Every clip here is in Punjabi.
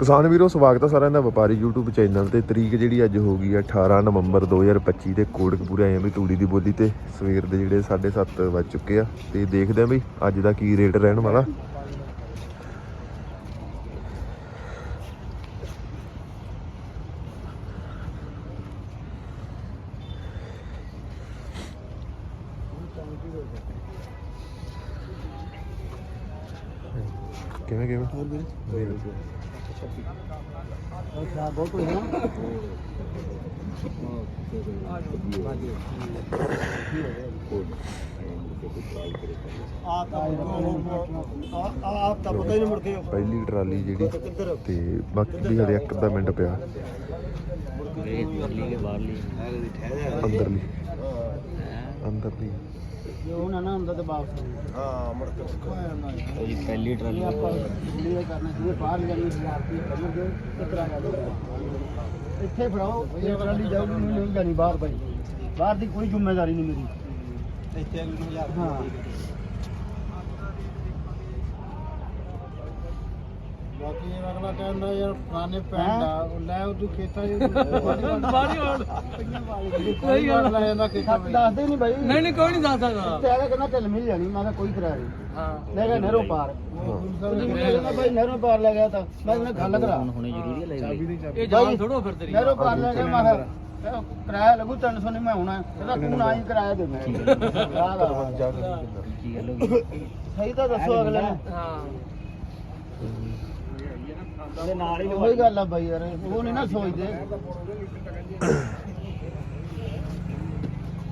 ਕਿਸਾਨ ਵੀਰੋ ਸਵਾਗਤ ਹੈ ਸਾਰਿਆਂ ਦਾ ਵਪਾਰੀ YouTube ਚੈਨਲ ਤੇ। ਤਰੀਕ ਜਿਹੜੀ ਅੱਜ ਹੋ ਗਈ ਹੈ 18 ਨਵੰਬਰ 2025 ਤੇ ਕੋੜਕਪੂਰੇ ਆਏ ਆ ਵੀ ਤੂੜੀ ਦੀ ਬੋਲੀ ਤੇ ਸਵੇਰ ਦੇ ਜਿਹੜੇ 7:30 ਵੱਜ ਚੁੱਕੇ ਆ ਤੇ ਦੇਖਦੇ ਆ ਵੀ ਅੱਜ ਦਾ ਕੀ ਰੇਟ ਰਹਿਣ ਵਾਲਾ। ਕਿਵੇਂ ਕਿਵੇਂ? ਹੋਈ ਨਾ ਆਪ ਤਾਂ ਪਤਾ ਹੀ ਨਹੀਂ ਮੁੜ ਕੇ ਪਹਿਲੀ ਟਰਾਲੀ ਜਿਹੜੀ ਤੇ ਬਾਕੀ ਦੀ ਹਲੇ ਇੱਕ ਅੱਧਾ ਮਿੰਟ ਪਿਆ। ਅੰਦਰਲੀ। ਅੰਦਰਲੀ। ਜੋ ਨਾ ਨਾ ਹੁੰਦਾ ਤੇ ਵਾਪਸ ਹਾਂ ਮੁੜ ਕੇ ਉਹਦੀ ਪਹਿਲੀ ਟਰਾਲੀ ਆਪਾਂ ਵੀਡੀਓ ਕਰਨਾ ਸੀ ਬਾਹਰ ਜਾਣੀ ਸੀ ਆਰਤੀ ਕਰਨਾ ਜੋ ਕਿਤਰਾ ਇੱਥੇ ਫੜਾਓ ਇਹ ਟਰਾਲੀ ਜਾਊਗੀ ਨਹੀਂ ਨਹੀਂ ਜਾਣੀ ਬਾਹਰ ਭਾਈ। ਬਾਹਰ ਦੀ ਕੋਈ ਜ਼ਿੰਮੇਵਾਰੀ ਨਹੀਂ ਮੇਰੀ। ਇੱਥੇ ਅਗਲੀ ਹਜ਼ਾਰ ਹਾਂ। ਬਾਕੀ ਇਹ ਅਗਲਾ ਕਹਿੰਦਾ ਯਾਰ ਪੁਰਾਣੇ ਪਿੰਡ ਆ ਉਹ ਲੈ ਉਹ ਤੂੰ ਖੇਤਾਂ ਚ ਬਾੜੀ ਵਾਲ। ਕੋਈ ਗੱਲ ਲੈ ਜਾਂਦਾ ਖੇਤਾਂ ਵਿੱਚ ਦੱਸਦੇ ਨਹੀਂ ਬਾਈ। ਨਹੀਂ ਨਹੀਂ ਕੋਈ ਨਹੀਂ ਦੱਸ ਸਕਦਾ। ਤੇ ਆਗਾ ਕਹਿੰਦਾ ਚੱਲ ਮਿਲ ਜਾਣੀ ਮੈਂ ਕਿਹਾ ਕੋਈ ਕਰਾ ਨਹੀਂ ਹਾਂ। ਲੈ ਗਿਆ ਨਹਿਰੋਂ ਪਾਰ। ਕਹਿੰਦਾ ਭਾਈ ਨਹਿਰੋਂ ਪਾਰ ਲੈ ਗਿਆ ਤਾਂ ਮੈਂ ਉਹਨੇ ਗੱਲ ਕਰਾ। ਹੁਣੇ ਜ਼ਰੂਰੀ ਹੈ ਲੈ ਇਹ ਜਾਨ ਥੋੜੋ ਫਿਰ ਤੇਰੀ ਨਹਿਰੋਂ ਪਾਰ ਲੈ ਗਿਆ ਮੈਂ ਕਿਰਾਇਆ ਲੱਗੂ 300 ਨਹੀਂ ਮੈਂ ਹੋਣਾ ਕਹਿੰਦਾ ਤੂੰ ਨਾ ਹੀ ਕਿਰਾਇਆ ਦੇ ਮੈਂ। ਸਹੀ ਤਾਂ ਦੱਸੋ ਅਗਲੇ ਨੂੰ। ਹਾਂ। ਉਹਦੇ ਨਾਲ ਹੀ ਉਹੀ ਗੱਲ ਆ ਬਾਈ ਯਾਰ ਉਹ ਨਹੀਂ ਨਾ ਸੋਚਦੇ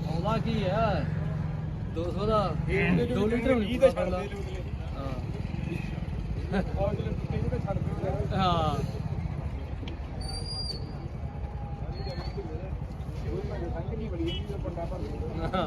ਆਉਂਦਾ ਕੀ ਹੈ 200 ਦਾ 2 ਲੀਟਰ ਹੋਣੀ ਤਾਂ ਛੱਡ ਦੇ ਹਾਂ ਹਾਂ ਹਾਂ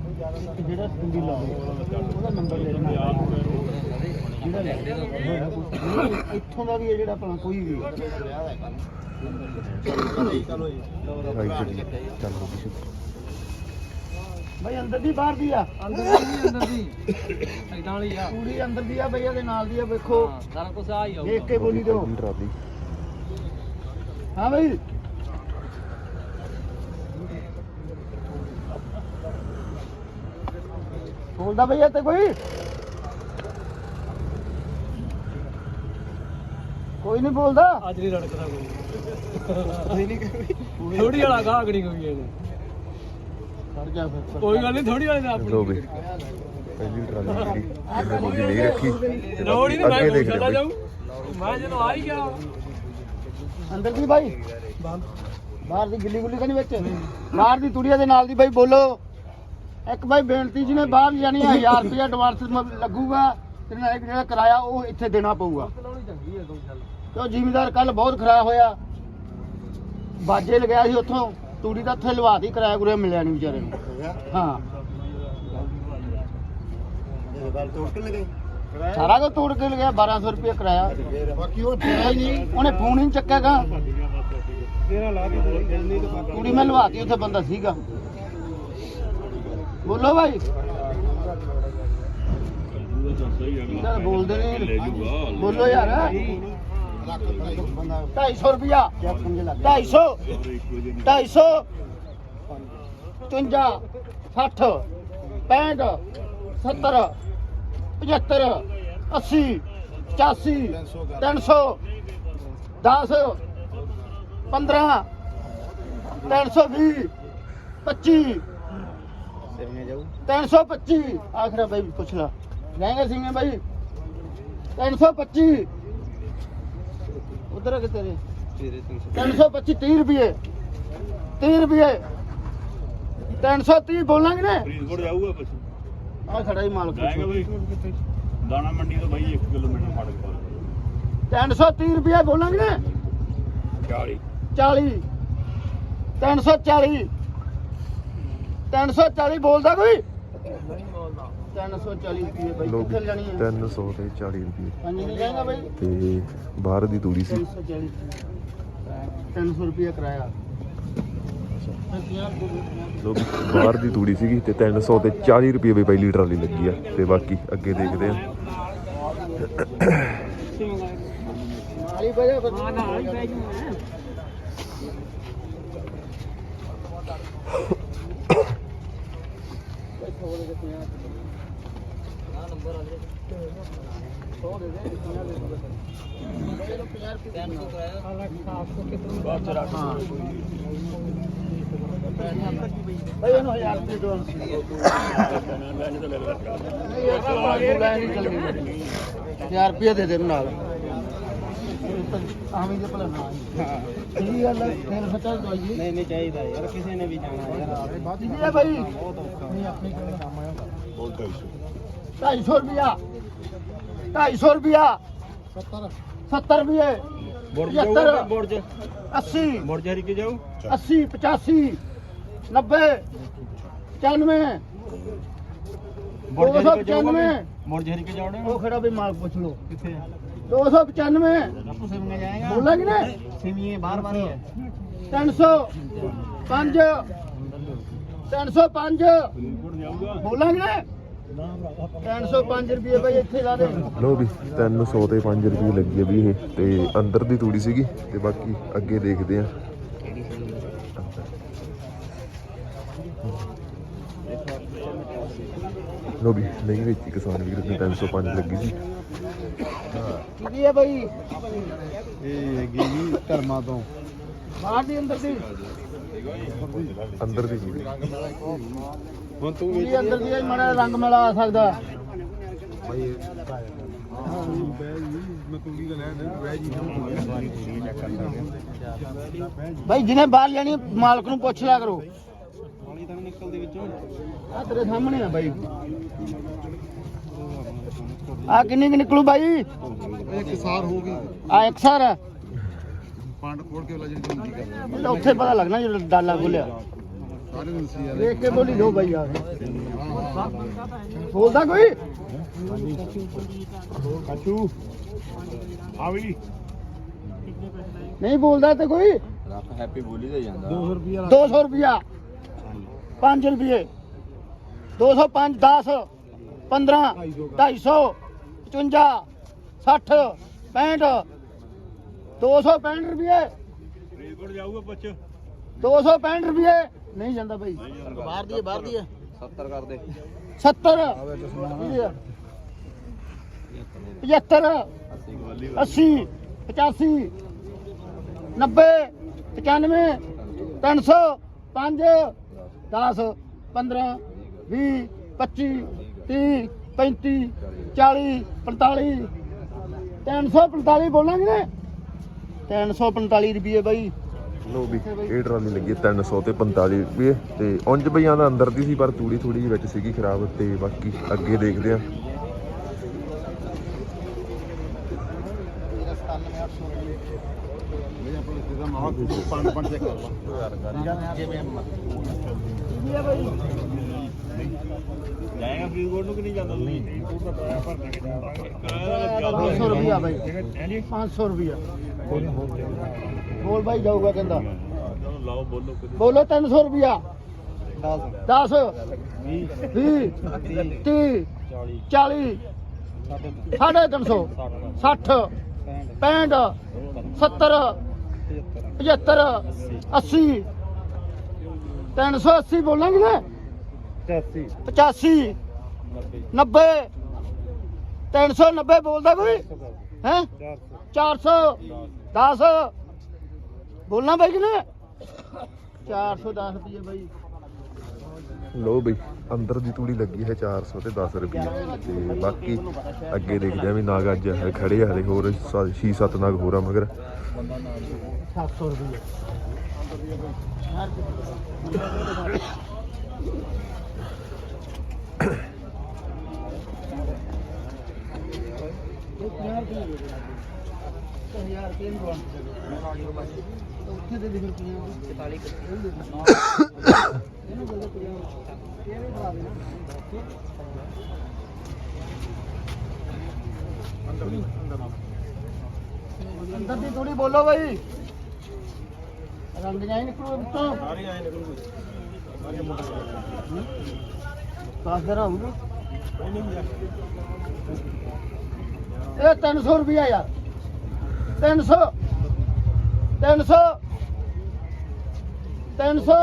ਜਿਹੜਾ ਸਟੂਡੀ ਲਾ ਉਹਦਾ ਨੰਬਰ ਲੈ ਲੈਣਾ। ਜਿਹੜਾ ਲੈ ਇੱਥੋਂ ਦਾ ਵੀ ਹੈ ਜਿਹੜਾ ਆਪਣਾ ਕੋਈ ਵੀ ਭਾਈ ਜੀ ਚੱਲ ਹੋ। ਗਈ ਭਾਈ ਅੰਦਰ ਦੀ ਬਾਹਰ ਦੀ ਆ। ਅੰਦਰ ਦੀ ਅੰਦਰ ਦੀ। ਇਦਾਂ ਵਾਲੀ ਆ। ਪੂਰੀ ਅੰਦਰ ਦੀ ਆ ਭਈ ਇਹਦੇ ਨਾਲ ਦੀ ਆ ਵੇਖੋ। ਹਾਂ, ਸਾਰਾ ਕੁਝ ਆ ਹੀ ਆਊਗਾ ਦੇਖ ਕੇ ਬੋਲੀ ਦਿਓ। ਹਾਂ ਭਾਈ ਬੋਲਦਾ ਭਈਆ ਤੇ ਕੋਈ। ਕੋਈ ਨਹੀਂ ਬੋਲਦਾ। ਅੱਜ ਨਹੀਂ ਰੜਕਦਾ ਕੋਈ। ਥੋੜੀ ਵਾਲਾ ਗਾਹਕ ਨਹੀਂ ਕੋਈ ਇਹਨੇ ਖੜ ਜਾ ਫਿਰ ਕੋਈ ਗੱਲ ਨਹੀਂ ਥੋੜੀ ਵਾਲੇ ਦਾ ਆਪਣੀ ਲੋ ਪਹਿਲੀ ਟਰਾਲੀ ਜਿਹੜੀ ਇਹਨੇ ਨਹੀਂ ਰੱਖੀ। ਤੇ ਲੋੜ ਹੀ ਨਹੀਂ ਅੱਗੇ ਮੈਂ ਦੇਖ ਚਲਾ ਰਹੇ ਜਾਊਂ। ਮੈਂ ਜਦੋਂ ਆ ਹੀ ਗਿਆ ਅੰਦਰ ਦੀ ਭਾਈ ਬਾਹਰ ਦੀ ਗਿੱਲੀ ਗੁੱਲੀ ਤਾਂ ਨਹੀਂ ਵਿੱਚ? ਬਾਹਰ ਦੀ ਤੁੜੀਆਂ ਦੇ ਨਾਲ ਦੀ ਭਾਈ ਬੋਲੋ। ਇੱਕ ਭਾਈ ਬੇਨਤੀ ਜਿਹਨੇ ਬਾਹਰ ਜਾਣੀ 1000 ਰੁਪਏ ਐਡਵਾਂਸ ਲੱਗੂਗਾ ਤੇ ਨਾਲ ਇੱਕ ਜਿਹੜਾ ਕਿਰਾਇਆ ਉਹ ਇੱਥੇ ਦੇਣਾ ਪਊਗਾ। ਤੇ ਜ਼ਿਮੀਦਾਰ ਕੱਲ ਬਹੁਤ ਖਰਾਬ ਹੋਇਆ। ਬਾਜੇ ਲਗਾਇਆ ਸੀ ਉੱਥੋਂ ਤੂੜੀ ਦਾ ਉੱਥੇ ਲਵਾ ਦੀ ਕਿਰਾਇਆ ਗੁਰੇ ਮਿਲਿਆ ਨਹੀਂ ਵਿਚਾਰੇ ਨੂੰ। ਹਾਂ। ਸਾਰਾ ਕੁਝ ਤੋੜ ਕੇ ਲਗਿਆ 1200 ਰੁਪਏ ਕਿਰਾਇਆ। ਬਾਕੀ ਉਹ ਹੀ ਨਹੀਂ ਉਹਨੇ ਫੋਨ ਹੀ ਨਹੀਂ ਚੱਕਿਆਗਾ ਕੁੜੀ ਮੈਂ ਲਵਾਤੀ ਉੱਥੇ ਬੰਦਾ ਸੀਗਾ। ਬੋਲੋ ਭਾਈ। ਯਾਰ ਬੋਲਦੇ ਨਹੀਂ ਬੋਲੋ ਯਾਰ। 250 ਰੁਪਿਆ 250 250 53 60 65 70 75 80 85 300 10 15 320 25 325 ਆਖਰਾ ਬਾਈ ਪੁੱਛ ਲਾ। ਲੈਂਗੇ ਸਿੰਘੇ ਬਾਈ। 325 ਉਧਰ ਕਿ ਤੇਰੇ? 325 30 ਰੁਪਏ। 30 ਰੁਪਏ। 330 ਬੋਲਾਂਗੇ ਨਾ। ਫਰੀਦਕੋਟ ਜਾਊਗਾ ਪਸ਼ੂ ਆ ਖੜਾ ਹੀ ਮਾਲਕ ਜਾਏਗਾ ਬਈ। ਦਾਣਾ ਮੰਡੀ ਤੋਂ ਬਾਈ 1 ਕਿਲੋਮੀਟਰ ਫੜ ਕੇ 330 ਰੁਪਏ ਬੋਲਾਂਗੇ ਨਾ। 40 40 340 340 ਬੋਲਦਾ ਕੋਈ? 340 ਰੁਪਏ ਬਾਈ ਕਿੱਥੇ ਲੈਣੀ ਹੈ? 300 ਤੇ 40 ਰੁਪਏ। ਪੰਜ ਨਹੀਂ ਜਾਏਗਾ ਬਾਈ। ਤੇ ਬਾਹਰ ਦੀ ਤੂੜੀ ਸੀ। 340 300 ਰੁਪਏ। ਕਿਰਾਇਆ। ਲੋ ਵੀ ਬਾਹਰ ਦੀ ਤੂੜੀ ਸੀਗੀ ਤੇ 300 ਤੇ 40 ਰੁਪਏ ਵੀ ਪਹਿਲੀ ਟਰਾਲੀ ਲੱਗੀ ਆ। ਤੇ ਬਾਕੀ ਅੱਗੇ ਦੇਖਦੇ ਆ। ਆਲੀ ਬਜਾ ਬਸ ਹਾਂ ਨਾਲ ਹੀ ਬਹਿ ਜੂ ਮੈਂ ਭਾਈ ਇਹਨੂੰ 1000 ਰੁਪਏ ਦੋ। ਨਹੀਂ ਇਹ ਤਾਂ ਬਾਹਰ ਲੈ ਨਹੀਂ ਚੱਲਦੀ 1000 ਰੁਪਏ ਦੇ ਦੇ ਨਾਲ। ਆਵੇਂ ਭਲਾ ਨਾ ਕੀ ਗੱਲ ਹੈ? ਤੇਲ ਫਟਾ ਦਵਾਈ ਨਹੀਂ ਨਹੀਂ ਚਾਹੀਦਾ ਯਾਰ ਕਿਸੇ ਨੇ ਵੀ ਜਾਣਾ ਯਾਰ। ਜੀ ਹੈ ਭਾਈ ਨਹੀਂ ਆਪਣੀ ਕੋਲ ਕੰਮ ਆਇਆ ਬੋਲ 250 ਰੁਪਿਆ 250 ਰੁਪਿਆ 70 70 ਰੁਪਏ। ਬੁਰਜ 75 ਜਾਊਗਾ ਬੁਰਜ। 80 ਬੁਰਜ ਹਰੀ ਕੇ ਜਾਊ? 80 85 90 95 ਬੁਰਜ ਹਰੀ ਕੇ ਜਾਊਗਾ 295 ਬੁਰਜ ਹਰੀ ਕੇ ਜਾਉਣਾ ਉਹ ਖੜਾ ਵੀ ਮਾਲ ਪੁੱਛ ਲੋ ਕਿੱਥੇ 295 ਆਪੂ ਸਿਮੀਆਂ ਜਾਏਗਾ ਬੋਲਾ ਕਿ ਨਹੀਂ ਸਿਮੀਏ ਬਾਰ ਬਾਰ ਹੀ ਹੈ 300 5 305 ਗੁੜ ਜਾਊਗਾ ਬੋਲਾਂਗੇ ਨਾ 305 ਰੁਪਏ ਭਾਈ ਇੱਥੇ ਲਾ ਦੇ। ਲੋ ਵੀ 300 ਤੇ 5 ਰੁਪਏ ਲੱਗੀ ਆ ਵੀ ਇਹ ਤੇ ਅੰਦਰ ਦੀ ਤੂੜੀ ਸੀਗੀ ਤੇ ਬਾਕੀ ਅੱਗੇ ਦੇਖਦੇ ਆ ਲੋ ਵੀ ਨਹੀਂ ਵਿੱਚ ਹੀ ਕਿਸਾਨ ਵੀਰ ਨੇ 305 ਲੱਗੀ ਸੀ। ਕੀ ਹੈ ਭਾਈ ਇਹ ਹੈਗੀ ਜੀ ਧਰਮਾ ਤੋਂ। ਬਾਹਰ ਦੀ ਅੰਦਰ ਦੀ? ਅੰਦਰ ਦੀ ਤੂੜੀ ਹੁਣ ਤੂੰ ਕੀ ਅੰਦਰ ਦੀ ਇਹ ਮਾੜਾ ਰੰਗ ਮੇਲਾ ਆ ਸਕਦਾ। ਜੀ। ਭਾਈ ਜਿਹਨੇ ਬਾਹਰ ਲੈਣੀ ਮਾਲਕ ਨੂੰ ਪੁੱਛ ਲਿਆ ਕਰੋ। ਤਾਂ ਨੀ ਨਿਕਲਦੇ ਵਿੱਚੋਂ। ਆ ਤੇਰੇ ਸਾਹਮਣੇ ਆ ਬਾਈ। ਆ ਕਿੰਨੀ ਕਿ ਨਿਕਲੂ ਬਾਈ? ਇੱਕ ਸਾਰ ਹੋ ਗਈ। ਆ ਇੱਕ ਸਰ ਆ। ਪੰਡ ਖੋਲ ਕੇ ਵਾਲਾ ਜਿਹੜੀ ਝੂਠੀ ਕਰ ਇਹ ਤਾਂ ਉੱਥੇ ਪਤਾ ਲੱਗਣਾ ਜਦੋਂ ਡਾਲਾ ਖੋਲਿਆ। ਸਾਰੇ ਨੂੰ ਸੀ ਦੇਖ ਕੇ ਬੋਲੀ ਦੋ ਬਾਈ ਆ। ਬੋਲਦਾ ਕੋਈ? ਕਾਚੂ। ਆ ਵੀ। ਨਹੀਂ ਬੋਲਦਾ ਤੇ ਕੋਈ? ਰੱਖ ਹੈਪੀ ਬੋਲੀ ਤੇ ਜਾਂਦਾ। 200 ਰੁਪਿਆ 200 ਰੁਪਿਆ 5 ਰੁਪਏ। 205 10 15 250 55 60 65 265 ਰੁਪਏ ਫਰੀਦਕੋਟ ਜਾਊਗਾ ਪੁੱਛ 265 ਰੁਪਏ। ਨਹੀਂ ਜਾਂਦਾ ਭਾਈ ਬਾਹਰ ਦੀ ਹੈ ਬਾਹਰ ਦੀ ਹੈ। 70 ਕਰ ਦੇ। 70 75 80 85 90 95 300 5 10 15 20 25 30 35 40 45 345 ਬੋਲਾਂਗੇ ਨੇ? 345 ਰੁਪਏ ਬਾਈ। ਲੋ ਵੀ ਇਹ ਟਰਾਲੀ ਲੱਗੀ ਹੈ 300 ਤੇ 45 ਰੁਪਏ ਤੇ ਉਂਝ ਬਈਆਂ ਦਾ ਅੰਦਰ ਦੀ ਸੀ ਪਰ ਤੂੜੀ ਥੋੜੀ ਜਿਹੀ ਵਿੱਚ ਸੀਗੀ ਖਰਾਬ ਤੇ ਬਾਕੀ ਅੱਗੇ ਦੇਖਦੇ ਆ। ਪੰਡ ਪੰਡ ਚੈੱਕ ਕਰ ਲਾ। ਜਾਏਗਾ ਫਰੀਦਕੋਟ ਨੂੰ ਕਿ ਨਹੀਂ ਜਾਂਦਾ? ਨਹੀਂ ਉਹ ਤਾਂ ਕਿਰਾਇਆ ਭਰਨਾ ਕਿ ਕਿਰਾਇਆ 500 ਰੁਪਿਆ ਬਾਈ। ਹਾਂਜੀ 500 ਰੁਪਿਆ ਬੋਲ ਬਾਈ ਜਾਊਗਾ ਕਹਿੰਦਾ। ਚਲੋ ਲਾਓ ਬੋਲੋ ਕੁਝ ਬੋਲੋ 300 ਰੁਪਿਆ 10 20 20 30 40 ਸਾਢੇ 300 60 65 70 75 80 380 ਬੋਲਾਂਗੇ ਨਾ? 85 90 390 ਬੋਲਦਾ ਕੋਈ? ਹੈ? 400 10 ਬੋਲਣਾ ਬਾਈ ਕਿ ਨਾ 410 ਰੁਪਏ ਬਾਈ। ਲੋ ਬਈ ਅੰਦਰ ਦੀ ਤੂੜੀ ਲੱਗੀ ਹੈ 400 ਤੇ 10 ਰੁਪਏ ਤੇ ਬਾਕੀ ਅੱਗੇ ਦੇਖਦੇ ਆ ਵੀ ਨਾਗ ਅੱਜ ਖੜੇ ਆ ਹਲੇ ਹੋਰ 6-7 ਨਾਗ ਹੋਰ ਆ ਮਗਰ। 700 ਰੁਪਏ ਹਜ਼ਾਰ ਰੁਪਏ ਉੱਥੇ ਦੇ ਦੇ ਫਿਰ 44 ਇਹਨੂੰ ਦੇ ਦੇ ਇਹਨੂੰ ਦੇ ਦੇ 50 ਇਹ ਵੀ ਖਾ ਦੇਣਾ ਅੰਦਰ ਦੀ ਥੋੜੀ ਬੋਲੋ ਬਈ। ਰੰਗ ਜਾਈ ਨਿਕਲੂ ਵਿੱਚੋਂ। ਸਾਰੇ ਆਏ ਨਿਕਲ ਦਸ ਕੋਈ ਨਹੀਂ ਇਹ 300 ਰੁਪਿਆ ਯਾਰ। 300 300 300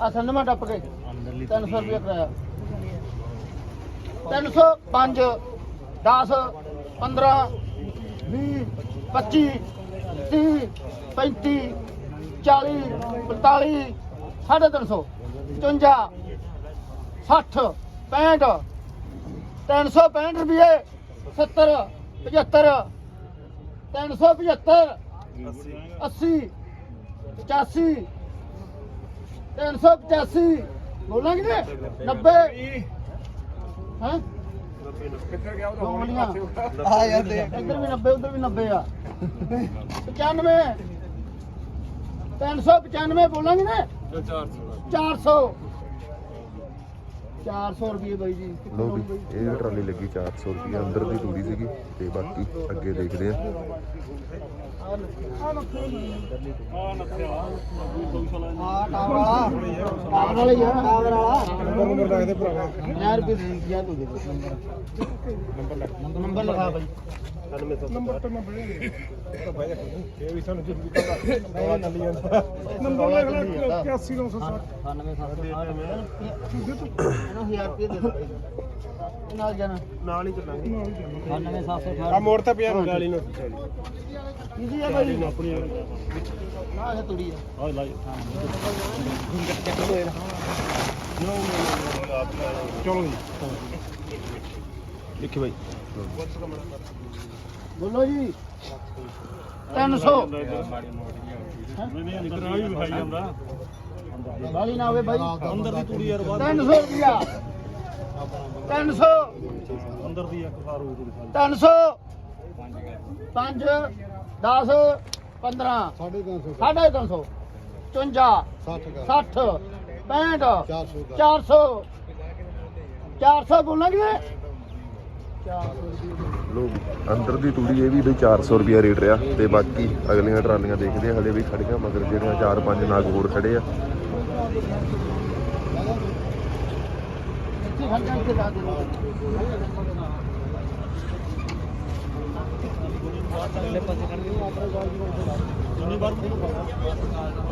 ਆ ਸੰਨਮਾ ਟੱਪ ਕੇ। 300 ਰੁਪਿਆ ਕਰਾਇਆ। 300 5 10 15 20 25 30 35 40 45 350 55 60 65 365 ਰੁਪਏ 70 75 375 80 85 385 ਬੋਲਾਂਗੇ ਨੇ 90 ਹੈ? ਕਿੱਥੇ ਗਿਆ ਦੋ ਗੋਲੀਆਂ ਆ ਯਾਰ ਦੇ ਇੱਧਰ ਵੀ 90 ਉੱਧਰ ਵੀ 90 ਆ। 95 395 ਬੋਲਾਂਗੇ ਨੇ? 400 400 ਰੁਪਏ ਬਾਈ ਜੀ ਲੋ ਵੀ ਇਹ ਟਰਾਲੀ ਲੱਗੀ 400 ਰੁਪਏ ਅੰਦਰ ਦੀ ਤੂੜੀ ਸੀਗੀ ਤੇ ਬਾਕੀ ਅੱਗੇ ਦੇਖਦੇ ਆ। ਹਾਂ ਟਾਵਰ ਵਾਲਾ ਟਾਵਰ ਵਾਲਾ ਹੀ ਆ ਟਾਵਰ ਵਾਲਾ ਨੰਬਰ ਨੰਬਰ ਦੱਸ ਦੇ ਭਰਾਵਾ ਯਾਰ ਵੀ ਯਾਰ ਤੂੰ ਦੇ ਨੰਬਰ ਨੰਬਰ ਲਿਖਾ ਬਾਈ ਨੰਬਰ ਤਾਂ ਮੈਂ ਬੜੇ ਇਹ ਵੀ ਸਾਨੂੰ ਜ਼ਰੂਰੀ ਪਤਾ ਹੈ ਨੱਲੀ ਜਾਂਦਾ ਨੰਬਰ ਲਿਖ ਲੈ 81960 ਇਹਨੂੰ 1000 ਰੁਪਏ ਦੇ ਦੇ ਨਾਲ ਜਾਣਾ ਨਾਲ ਹੀ ਚੱਲਾਂਗੇ। 97718 ਆ ਮੋੜ ਤਾਂ ਪਿਆ ਗਾਲੀ ਨੂੰ। ਕੀ ਹੈ ਬਾਈ? ਆਪਣੀ ਨਾ ਇਹ ਤੁੜੀ ਆ। ਆ ਲਾਈ। ਚਲੋ ਜੀ। ਲਿਖੀ ਬਾਈ। ਬੋਲੋ ਜੀ। 300 ਨਹੀਂ ਇਧਰ ਆ ਵੀ ਵਿਖਾਈ ਜਾਂਦਾ। ਬਾਲੀ ਨਾ ਹੋਵੇ ਬਾਈ। ਅੰਦਰ ਦੀ ਤੂੜੀ ਯਾਰ 300 ਰੁਪਿਆ 300 ਅੰਦਰ ਦੀ ਇੱਕ ਸਾਰ ਹੋ ਗਈ 300 5 10 15 ਸਾਢੇ 300 54 60 65 400 400 ਬੋਲਾਂਗੇ 400 ਲੋ ਵੀ ਅੰਦਰ ਦੀ ਤੂੜੀ ਇਹ ਵੀ ਬਈ 400 ਰੁਪਿਆ ਰੇਟ ਰਿਹਾ ਤੇ ਬਾਕੀ ਅਗਲੀਆਂ ਟਰਾਲੀਆਂ ਦੇਖਦੇ ਆ ਹਲੇ ਵੀ ਖੜੀਆਂ ਮਗਰ ਜਿਹੜੀਆਂ 4-5 ਨਾਗ ਹੋਰ ਖੜੇ ਆ।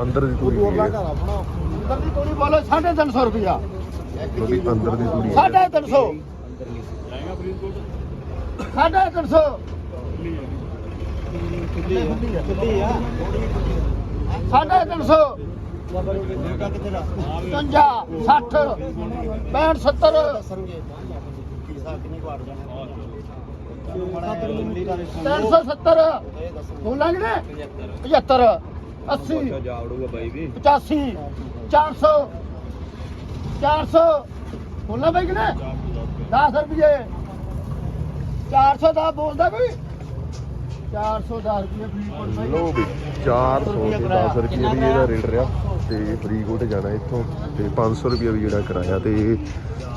ਅੰਦਰ ਦੀ ਤੂੜੀ ਕੀ ਹੈ। ਅੰਦਰ ਦੀ ਤੂੜੀ ਬੋਲੋ 350 ਰੁਪਿਆ ਤੁਹਾਡੀ ਅੰਦਰ ਦੀ ਤੂੜੀ ਹੈ। 350 350 350 350 55 60 65 70 370 ਬੋਲਾਂਗੇ ਨੇ 75 80 ਜਾਵੜੂਗਾ ਬਾਈ ਵੀ 85 400 400 ਬੋਲਣਾ ਬਾਈ ਕਿ ਦਾ ਬੋਲਦਾ ਕੋਈ? 410 ਰੁਪਏ ਫਰੀਦਕੋਟ ਬਾਈ ਲੋ ਵੀ 400 ਤੇ 10 ਰੁਪਏ ਵੀ ਇਹਦਾ ਰੇਟ ਰਿਹਾ ਤੇ ਫਰੀਦਕੋਟ ਜਾਣਾ ਇੱਥੋਂ ਤੇ 500 ਰੁਪਏ ਵੀ ਜਿਹੜਾ ਕਿਰਾਇਆ ਤੇ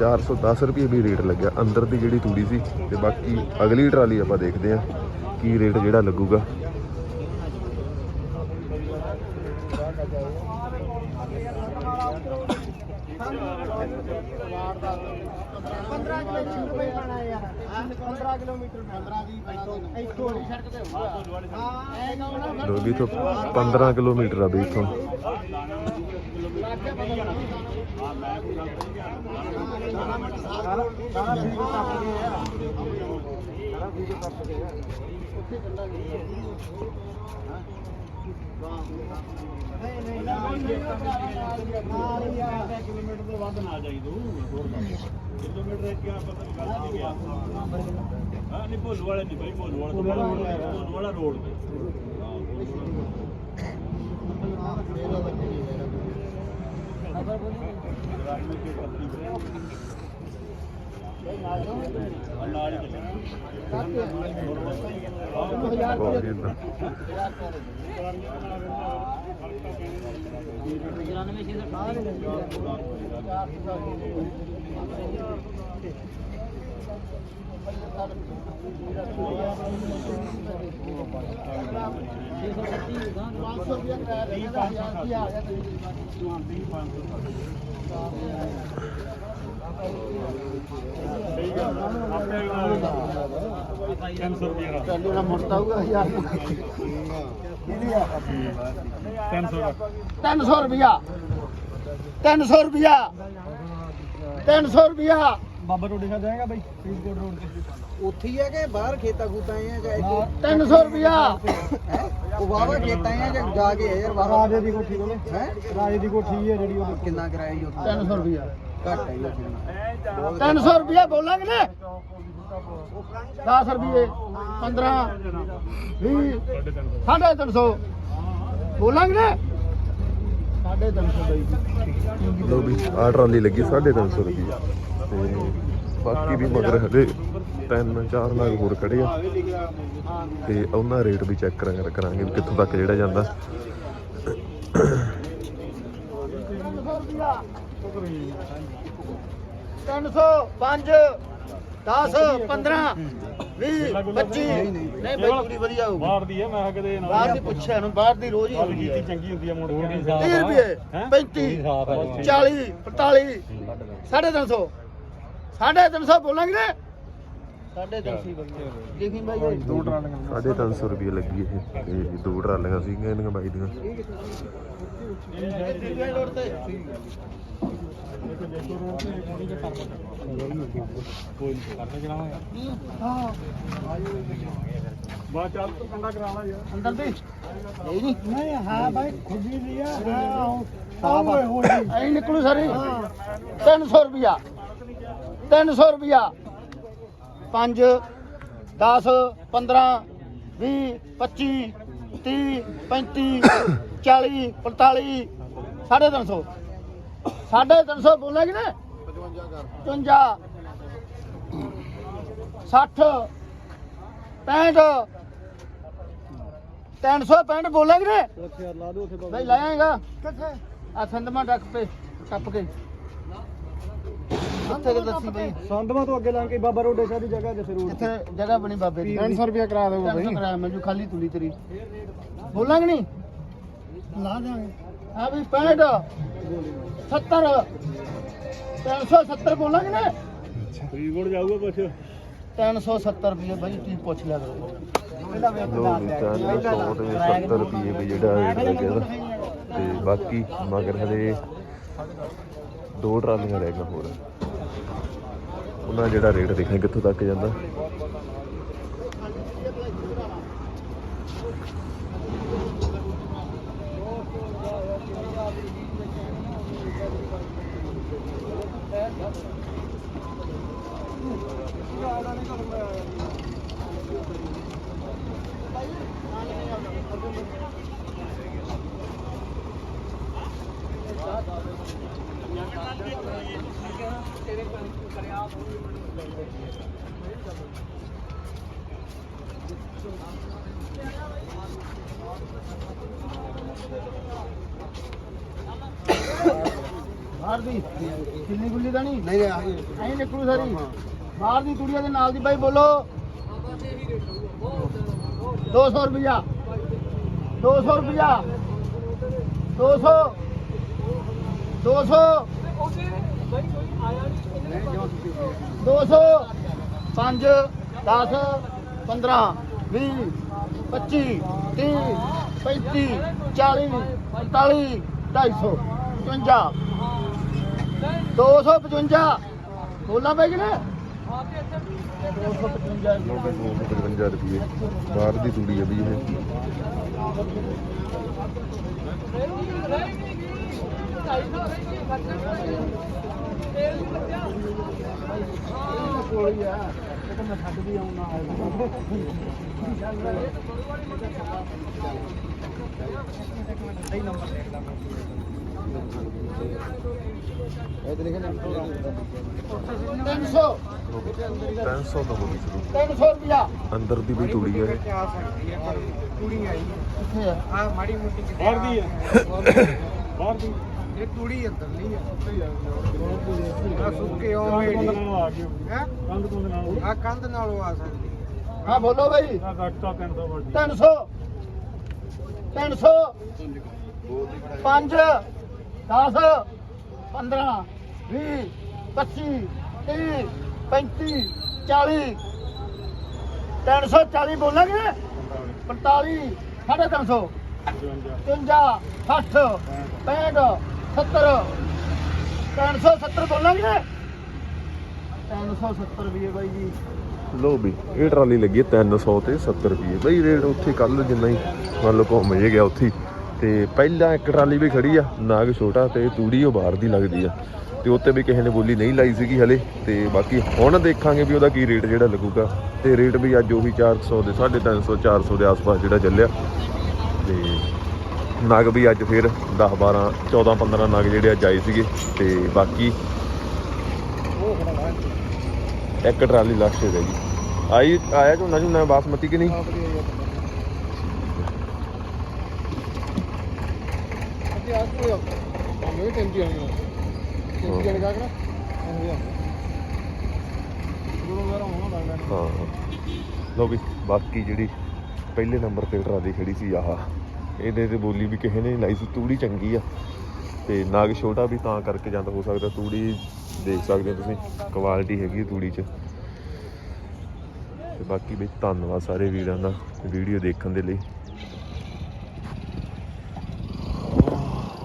410 ਰੁਪਏ ਵੀ ਰੇਟ ਲੱਗਿਆ। ਅੰਦਰ ਦੀ ਜਿਹੜੀ ਤੂੜੀ ਸੀ ਤੇ ਬਾਕੀ ਅਗਲੀ ਟਰਾਲੀ ਆਪਾਂ ਦੇਖਦੇ ਆ ਕੀ ਰੇਟ ਜਿਹੜਾ ਲੱਗੂਗਾ ਕਿਲੋਮੀਟਰ 15 ਦੀ ਇੱਥੋਂ ਸੜਕ ਤੇ ਹੋਊਗਾ ਹਾਂ ਐ ਕਹੋ ਲੋ ਵੀ ਇੱਥੋਂ 15 ਕਿਲੋਮੀਟਰ ਆ ਬਈ ਇੱਥੋਂ ਕਿਲੋਮੀਟਰ ਤੋਂ ਵੱਧ ਨਾ ਜਾਈ ਤੂੰ ਕਿਲੋਮੀਟਰ ਇੱਕ ਗਿਆ ਪਤਾ ਨਹੀਂ ਗੱਲ ਨਹੀਂ ਗਿਆ ਹਾਂ ਨਹੀਂ ਭੋਲੂ ਵਾਲੇ ਨਹੀਂ ਬਾਈ ਭੋਲੂ ਵਾਲਾ ਭੋਲੂ ਵਾਲਾ ਰੋਡ ਤੇ। ਹੀ। ਚੱਲੇ ਬਹੁਤ ਜਿੰਦਾ ਆਪੇ ਨਾਲ 300 ਰੁਪਏ ਦਾ ਚੱਲੂ ਨਾ ਮੁੜਦਾ ਹੋਊਗਾ ਯਾਰ 300 ਦਾ 300 ਰੁਪਿਆ 300 ਰੁਪਿਆ 300 ਰੁਪਿਆ ਬਾਬਾ ਰੋਡ ਦਿਖਾ ਜਾਏਗਾ ਬਾਈ? ਫਰੀਦਕੋਟ ਰੋਡ ਤੇ। ਉੱਥੇ ਹੀ ਹੈ ਕਿ ਬਾਹਰ ਖੇਤਾਂ ਖੂਤਾਂ ਆਏ ਆ ਜਾਂ ਇੱਥੇ 300 ਰੁਪਿਆ ਹੈ? ਉਹ ਵਾਵਾ ਖੇਤਾਂ ਆਏ ਆ ਜਾਂ ਜਾ ਕੇ ਆਏ ਯਾਰ ਬਾਹਰ ਰਾਜੇ ਦੀ ਕੋਠੀ ਕੋਲੇ। ਹੈ? ਰਾਜੇ ਦੀ ਕੋਠੀ ਹੈ ਜਿਹੜੀ ਉਹ। ਕਿੰਨਾ ਕਿਰਾਇਆ ਜੀ ਉੱਥੇ? 300 ਰੁਪਿਆ ਘੱਟ ਹੈ ਜੀ ਉੱਥੇ 300 ਰੁਪਿਆ ਬੋਲਾਂਗੇ ਨੇ। 10 ਰੁਪਏ 15 20 350 ਬੋਲਾਂਗੇ ਨੇ। 350 ਬਈ। ਲੋ ਵੀ ਆਹ ਟਰਾਲੀ ਲੱਗੀ 350 ਰੁਪਏ ਤੇ ਬਾਕੀ ਵੀ ਮਗਰ ਹਲੇ ਤਿੰਨ ਚਾਰ ਲਾਗ ਹੋਰ ਖੜੇ ਆ। ਤੇ ਉਹਨਾਂ ਰੇਟ ਵੀ ਚੈੱਕ ਕਰਾਂਗੇ ਕਰਾਂਗੇ ਵੀ ਕਿੱਥੋਂ ਤੱਕ ਜਿਹੜਾ ਜਾਂਦਾ। 300 5 10 15 20 25 ਨਹੀਂ ਬਈ ਪੂਰੀ ਵਧੀਆ ਹੋਊਗੀ। ਬਾਹਰ ਦੀ ਹੈ ਮੈਂ ਕਿਹਾ ਕਿਤੇ ਨਾਲ ਬਾਹਰ ਦੀ ਪੁੱਛਿਆ ਇਹਨੂੰ ਬਾਹਰ ਦੀ ਰੋਜ਼ ਹੀ ਹੁੰਦੀ ਹੈ ਚੰਗੀ ਹੁੰਦੀ ਆ ਮੁੜ ਕੇ। 30 ਰੁਪਏ 35 40 45 350 350 ਬੋਲਾਂਗੇ ਨੇ 350 ਬੋਲਾਂਗੇ ਲਿਖੀ ਬਾਈ ਦੋ ਟਰਾਲੀਆਂ 350 ਰੁਪਏ ਲੱਗੀ ਇਹ ਤੇ ਦੋ ਟਰਾਲੀਆਂ ਸੀਗੀਆਂ ਇਹਨਾਂ ਬਾਈ ਦੀਆਂ ਹਾਂ ਬਾਅਦ ਚੱਲ ਤੂੰ ਕੰਡਾ ਕਰਾ ਲਾ ਯਾਰ ਅੰਦਰ ਦੇ ਇਹ ਨਹੀਂ ਨਹੀਂ ਹਾਂ ਬਾਈ ਖੁੱਦੀ ਦੀ ਆ ਸਾਫ਼ ਐਂ ਨਿਕਲੂ ਸਾਰੀ 300 ਰੁਪਿਆ 300 ਰੁਪਿਆ 5 10 15 20 25 30 35 40 45 350 350 ਬੋਲੇਗੀ ਨਾ 55 60 65 365 ਬੋਲੇਗੀ ਨਾ ਉੱਥੇ ਲਾ ਦੋ ਉੱਥੇ ਬਈ ਲੈ ਆਏਗਾ। ਕਿੱਥੇ? ਆ ਸੰਦਮਾ ਡੱਕ ਪੇ ਟੱਪ ਕੇ। ਉੱਥੇ ਕਿ ਦੱਸੀ ਬਈ। ਸੰਦਮਾ ਤੋਂ ਅੱਗੇ ਲੰਘ ਕੇ ਬਾਬਾ ਰੋਡ ਦੀ ਜਗ੍ਹਾ ਜਿੱਥੇ ਰੋਡ ਇੱਥੇ ਜਗ੍ਹਾ ਬਣੀ ਬਾਬੇ ਦੀ। 300 ਰੁਪਏ ਕਰਾ ਦਿਓ 300 ਕਰਾਇਆ ਮੈਨੂੰ ਖਾਲੀ ਤੁਲੀ ਤੇਰੀ। ਬੋਲਾਂਗੇ ਨਹੀਂ? ਲਾ ਦਾਂਗੇ ਆ ਵੀ 65 70 370 ਬੋਲਾਂਗੇ ਨਾ ਫਰੀਦਕੋਟ ਜਾਊਗਾ ਕੁਛ 370 ਰੁਪਏ ਬਾਈ ਤੁਸੀਂ ਪੁੱਛ ਲਿਆ ਕਰੋ। ਪਹਿਲਾਂ ਵੇਖ ਲੋ ਵੀ ਚਾਰ ਸੌ ਤੇ 70 ਰੁਪਏ ਵੀ ਜਿਹੜਾ ਰੇਟ ਲੱਗਿਆ ਤੇ ਬਾਕੀ ਮਗਰ ਹਲੇ ਦੋ ਟਰਾਲੀਆਂ ਰਹਿ ਗਈਆਂ ਹੋਰ। ਉਹਨਾਂ ਜਿਹੜਾ ਰੇਟ ਦੇਖਾਂ ਕਿੱਥੋਂ ਤੱਕ ਜਾਂਦਾ? ਬਾਹਰ ਦੀ। ਕਿੰਨੀ ਗੁੱਲੀ ਦਾ ਨਹੀਂ? ਨਹੀਂ ਨਹੀਂ ਐਂ ਨਿਕਲੂ ਸਾਰੀ। ਬਾਹਰ ਦੀ ਕੁੜੀਆਂ ਦੇ ਨਾਲ ਦੀ ਬਾਈ ਬੋਲੋ। 200 ਰੁਪਿਆ 200 ਰੁਪਿਆ 200 200 200 5 10 15 20 25 30 35 40 45 250 55 255 ਬੋਲਾਂ ਪੈ ਨਾ? 255 ਲੋ ਵੀ 255 ਰੁਪਏ ਬਾਹਰ ਦੀ ਤੂੜੀ ਆ ਵੀ ਇਹ। ਕੋਲੀ ਆ ਇਹ ਤਾਂ ਮੈਂ ਛੱਡ ਵੀ ਆਉਣਾ ਇਹ ਤੇ ਲਿਖਿਆ ਨਾ 300 300 ਦਾ ਬੋਲੀ ਸ਼ੁਰੂ 300 ਰੁਪਿਆ ਅੰਦਰ ਦੀ ਵੀ ਤੂੜੀ ਹੈ ਆ ਸਕਦੀ ਹੈ? ਪਰ ਕੁੜੀ ਆਈ। ਕਿੱਥੇ ਆ? ਆ ਮਾੜੀ ਮੋਟੀ ਕਿਤੇ ਬਾਹਰ ਦੀ ਹੈ ਬਾਹਰ ਦੀ। ਇਹ ਤੂੜੀ ਅੰਦਰ ਨਹੀਂ ਹੈ ਆ ਸੁੱਕੇ ਉਹ ਕੰਧ ਮੇੜੀ ਆ ਹੈ? ਕੰਧ ਕੰਧ ਨਾਲ ਆ ਕੰਧ ਨਾਲੋਂ ਆ ਸਕਦੀ ਹੈ ਹਾਂ ਬੋਲੋ ਬਈ। ਆ ਘੱਟਾ 300 ਵੱਡੀ 300 300 5 10 15 20 25 30 35 40 340 ਬੋਲਾਂਗੇ? 45 350 53 60 65 70 370 ਬੋਲਾਂਗੇ 370 ਵੀ ਬਾਈ ਜੀ। ਲੋ ਵੀ, ਇਹ ਟਰਾਲੀ ਲੱਗੀ ਹੈ 300 ਤੇ 70 ਰੁਪਏ। ਬਈ ਰੇਟ ਉੱਥੇ ਕੱਲ ਜਿੰਨਾ ਹੀ ਮੰਨ ਲਓ ਘੁੰਮ ਜੇ ਗਿਆ ਉੱਥੇ ਤੇ ਪਹਿਲਾਂ ਇੱਕ ਟਰਾਲੀ ਵੀ ਖੜੀ ਆ, ਨਾਗ ਛੋਟਾ ਤੇ ਤੂੜੀ ਉਹ ਬਾਹਰ ਦੀ ਲੱਗਦੀ ਆ। ਤੇ ਉੱਤੇ ਵੀ ਕਿਸੇ ਨੇ ਬੋਲੀ ਨਹੀਂ ਲਾਈ ਸੀਗੀ ਹਲੇ। ਤੇ ਬਾਕੀ ਹੁਣ ਦੇਖਾਂਗੇ ਵੀ ਉਹਦਾ ਕੀ ਰੇਟ ਜਿਹੜਾ ਲੱਗੂਗਾ। ਤੇ ਰੇਟ ਵੀ ਅੱਜ ਉਹੀ 400 ਦੇ 350 400 ਦੇ ਆਸ-ਪਾਸ ਜਿਹੜਾ ਚੱਲਿਆ। ਤੇ ਨਗ ਵੀ ਅੱਜ ਫਿਰ 10 12 14 15 ਨਗ ਜਿਹੜੇ ਅੱਜ ਆਏ ਸੀਗੇ ਤੇ ਬਾਕੀ ਇੱਕ ਟਰਾਲੀ ਲਾਸਟ ਰਹਿ ਗਈ ਆਈ, ਆਇਆ ਝੋਨਾ ਝੋਨਾ, ਬਾਸਮਤੀ ਕਿ ਨਹੀਂ? ਹਾਂ। ਲੋ ਵੀ, ਬਾਕੀ ਜਿਹੜੀ ਪਹਿਲੇ ਨੰਬਰ ਤੇ ਟਰਾਲੀ ਖੜੀ ਸੀ, ਆਹ। ਇਹਦੇ ਤੇ ਬੋਲੀ ਵੀ ਕਿਸੇ ਨੇ ਲਾਈ ਸੀ, ਤੂੜੀ ਚੰਗੀ ਆ। ਤੇ ਨਾਗ ਛੋਟਾ ਵੀ ਤਾਂ ਕਰਕੇ ਜਾਂਦਾ, ਹੋ ਸਕਦਾ ਤੂੜੀ ਦੇਖ ਸਕਦੇ ਹੋ ਤੁਸੀਂ ਕੁਆਲਿਟੀ ਹੈਗੀ ਤੂੜੀ 'ਚ। ਤੇ ਬਾਕੀ ਵੀ ਧੰਨਵਾਦ ਸਾਰੇ ਵੀਰਾਂ ਦਾ, ਵੀਡੀਓ ਦੇਖਣ ਦੇ ਲਈ।